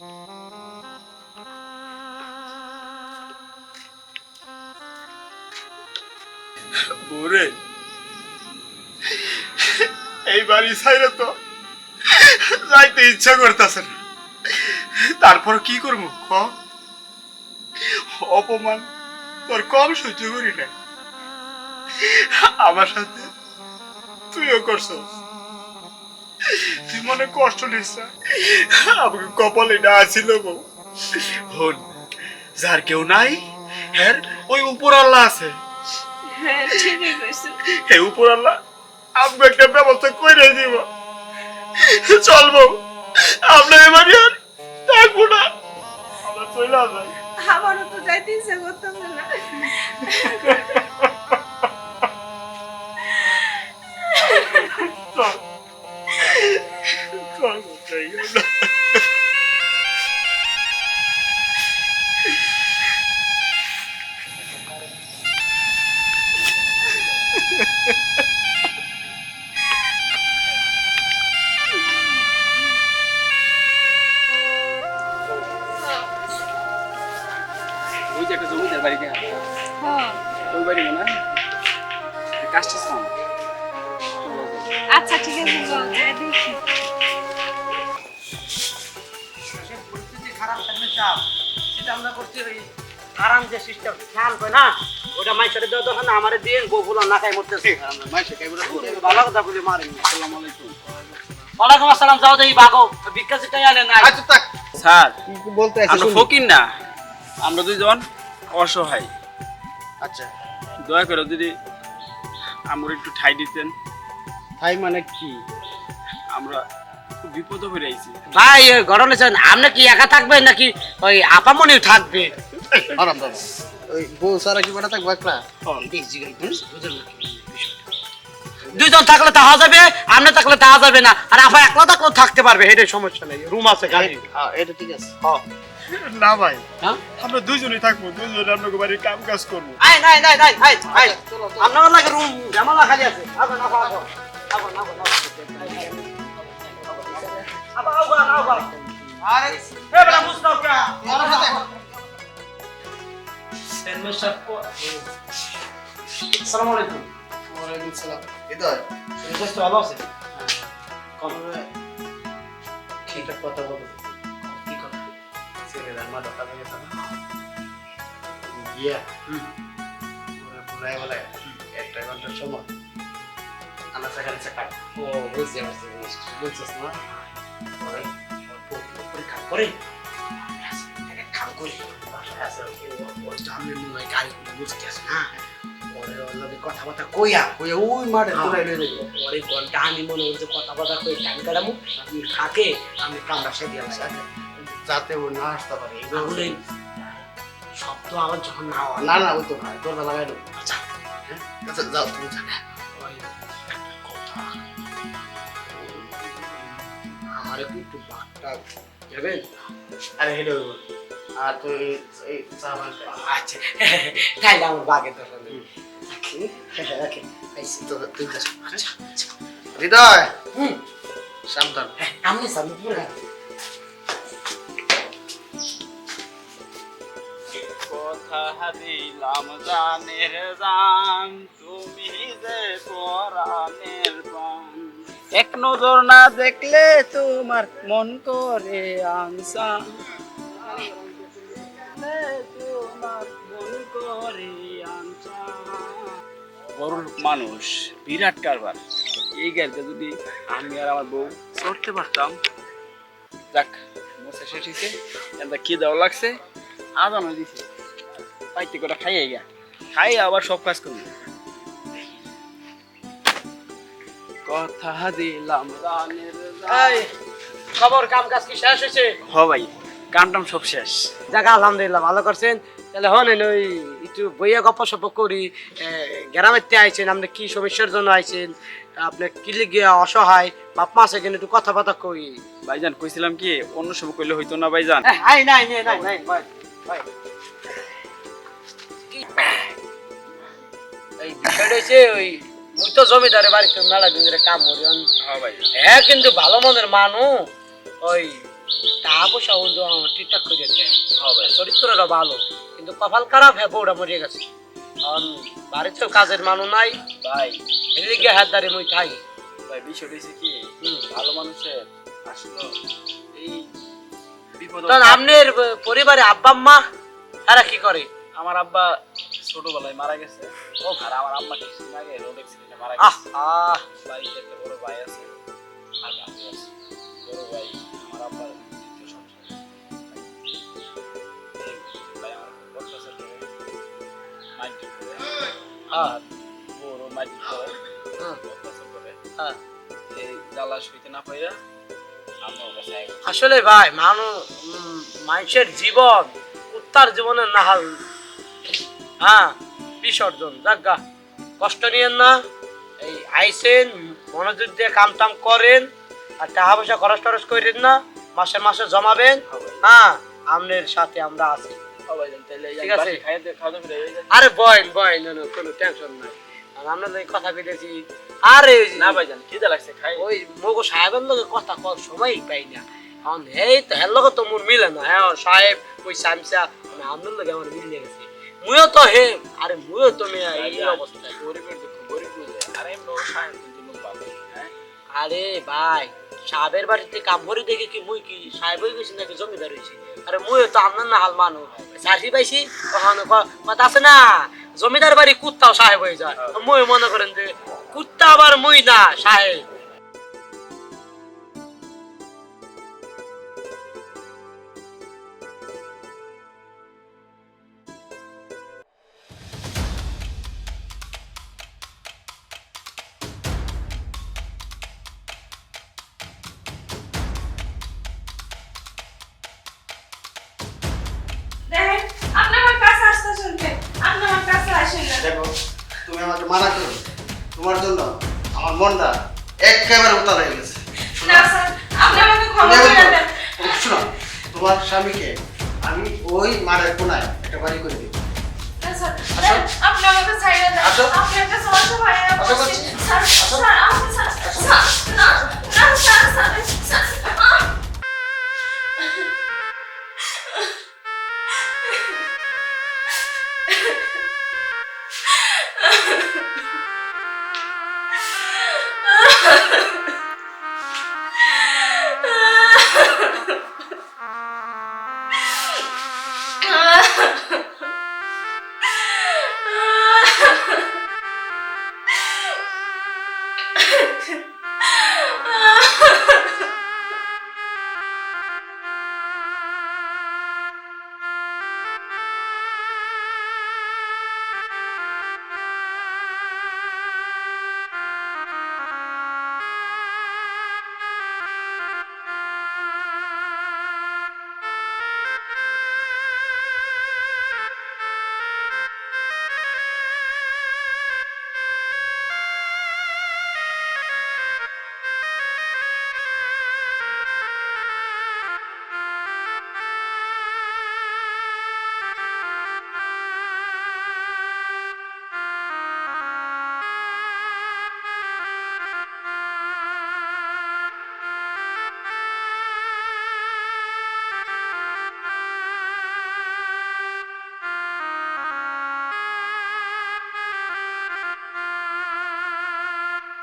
ওরে, এই বাড়ি ছাইরে তো যাইতে ইচ্ছা করতেছে না। তারপর কি করব, ক? অপমান তোর কম সহ্য করি না আমার সাথে তুইও করছস। তুই মনে কষ্ট নিস আমাকে কপালে না আসিল বউ হন যার কেউ নাই হ্যাঁ ওই উপর আল্লাহ আছে। হ্যাঁ ঠিকই কইছো হে উপর আল্লাহ আমাকে একটা ব্যবস্থা করে দিব। চলবো আমরা এবারে আর থাকব না। আমরা চলে যাই। আমারও তো যাইতে ইচ্ছা করতেছে না। আচ্ছা ঠিক আছে দেখি। খারাপ থাকলে চাপ। সেটা আমরা করছি ওই আরাম যে সিস্টেম খেয়াল করে না? ওটা মাইসারে দেওয়া দরকার না আমারে দিয়ে বউ না খাই মরতেছে। ভালো কথা বলে মারেন আসসালামু আলাইকুম। ওয়ালাইকুম আসসালাম যাও দেই বাগো সিটাই আনে না? আচ্ছা তাক স্যার বলতে আমরা ফকির না। আমরা দুইজন অসহায়। আচ্ছা। দয়া করে যদি আমরা একটু ঠাই দিতেন। ভাই মানে কি? আমরা বিপদে হয়ে আইছি। ভাই ওই ঘটনা আপনি কি একা থাকবেন নাকি ওই আপামনি থাকবে? আরাম দাদা ওই বউ সারা কি বেটা থাকব একটা? দুইজন থাকলে তাহা যাবে আপনি থাকলে তাহা যাবে না। আর আপা একলা থাকলেও থাকতে পারবে হেডের সমস্যা নেই। রুম আছে গাড়ি। হ্যাঁ এটা ঠিক আছে। না ভাই হ্যাঁ? আমরা দুইজনই থাকব দুজনে আপনাকে বাড়ির কাম কাজ করব আই নাই নাই নাই আই আই আপনার লাগে রুম জামালা খালি আছে। আবার না পাবো আবার না পাবো আবার আবার আবার আরে বড় মুস্তাফ আসসালামু আলাইকুম ওয়ালাইকুম সালাম। হৃদয়। ভালো আছে কথা কি কথা ছেলেরা বলে একটা ঘণ্টার সময় সেখানে ও বুঝতে পারছি জিনিসটা বুঝছিস না ওরা পরীক্ষা করে খাম করে আছে ওর সামনে মনে হয় গাড়িগুলো বুঝতে আছে না ওরে ওর লগে কথাবার্তা কইয়া কইয়া ওই মাঠে তোলাই লই যাইব ওরে ঘণ্টা আমি মনে হচ্ছে কথাবার্তা কই টাইম কাটামু আপনি থাকে আমি কামড়া সে দিয়ে যাতে ও না আসতে পারে এগুলো শব্দ আবার যখন না হয়। না না ওই তো না দরজা লাগাই দেবো। আচ্ছা। হ্যাঁ? আচ্ছা যাও তুমি যা ওই একটা কথা। আমার একটু একটু বাঘটা যাবেন? আরে হেলে আর তুই এই চা আচ্ছা তাইলে আমার বাগে আচ্ছা আচ্ছা। হৃদয়! হুম। সাবধান। আমি সামনে কথা দিলাম জানের জান তুমি যে পরাণের প্রাণ। এক নজর না দেখলে তোমার মন করে আনসান। লোক মানুষ বিরাট কারবার। এই গাড়িতে যদি আমি আর আমার বউ চড়তে পারতাম যাক মোসা শেষ হয়েছে এটা কি দেওয়া লাগছে? আদানো দিছে পাইতে করে খাইয়ে গিয়া খাই আবার সব কাজ করবি। কথা দিলাম খবর কাম কাজ কি শেষ হয়েছে? হ ভাই। টাম সব শেষ। জায়গা আলহামদুলিল্লাহ ভালো করছেন। তাহলে হন ওই একটু বইয়া গপ্প সপ করি। গ্রামের তে আইছেন আপনি কি সমস্যার জন্য আইছেন? আপনি কি লিগে অসহায়? বাপ মা আছে কিন্তু একটু কথা বার্তা কই। ভাইজান কইছিলাম কি অন্য সব কইলে হইতো না ভাইজান? আই নাই নাই নাই নাই ভাই ভাই। এই বিষয়টা হচ্ছে ওই মুই তো জমিদারের বাড়িতে মেলা দিন ধরে কাম করি। হ্যাঁ হ্যাঁ কিন্তু ভালো মনের মানুষ ওই টাকা পয়সা বন্ধু আমার ঠিকঠাক করে ভাই চরিত্রটা ভালো কিন্তু কপাল খারাপ হ্যাঁ বউটা মরে গেছে। কারণ কাজের মানুষ নাই। ভাই। এদিকে হাত দাঁড়িয়ে মই ভাই বিষয়টা হচ্ছে কি? ভালো মানুষের আসলে এই বিপদ আপনার পরিবারে আব্বা আম্মা তারা কি করে? আমার আব্বা ছোটবেলায় মারা গেছে। ও আর আমার আম্মা কিছুদিন আগে রোড অ্যাক্সিডেন্টে মারা গেছে। আহ বাড়িতে একটা বড় ভাই আছে আর আমি আছি। বড় ভাই। আসলে ভাই মানুষ মানুষের জীবন উত্তার জীবনের নাহাল। হ্যাঁ বিসর্জন। যাজ্ঞা কষ্ট নিয়েন না। এই আইসেন, মনোযোগ দিয়ে কাম টাম করেন। আর টাকা পয়সা খরচ টরচ করেন না মাসে মাসে জমাবেন। হ্যাঁ আপনার সাথে আমরা আছি। সবাই ঠিক আছে। হয়ে আরে বয়েন বয়েন কোনো টেনশন নাই। আর আমরা যে কথা পেতেছি আরে না লাগছে খাই। ওই মগো সাহেবের লগে কথা কর সময়ই পাই না। এখন এই তো হের তো মোর মিলে না। হ্যাঁ সাহেব ওই সামসা মানে আমার মিলে গেছে। মুইও তো হে আরে মুইও তো মেয়া এই অবস্থা গরিবের দুঃখ গরিব আর সাহেব আরে ভাই, সাহেবের বাড়িতে কাম করে দেখে কি মুই কি সাহেব হয়ে গেছি নাকি জমিদার হয়েছি? আরে মুই তো আপনার না হাল মানু। চাষি পাইছি? কথা আছে না? জমিদার বাড়ি কুত্তাও সাহেব হয়ে যায়। মুই মনে করেন যে কুত্তা আবার মুই না, সাহেব। দেখো তুমি আমাকে মানা করো তোমার জন্য আমার মনটা একেবারে উতার হয়ে গেছে। না শোনো তোমার স্বামীকে আমি ওই মারের কোনায় একটা বাড়ি করে দিই স্যার আপনি আমাকে ছাইড়া দেন। আপনি একটা সমস্যা ভাই আসো স্যার স্যার আপনি স্যার স্যার না না স্যার স্যার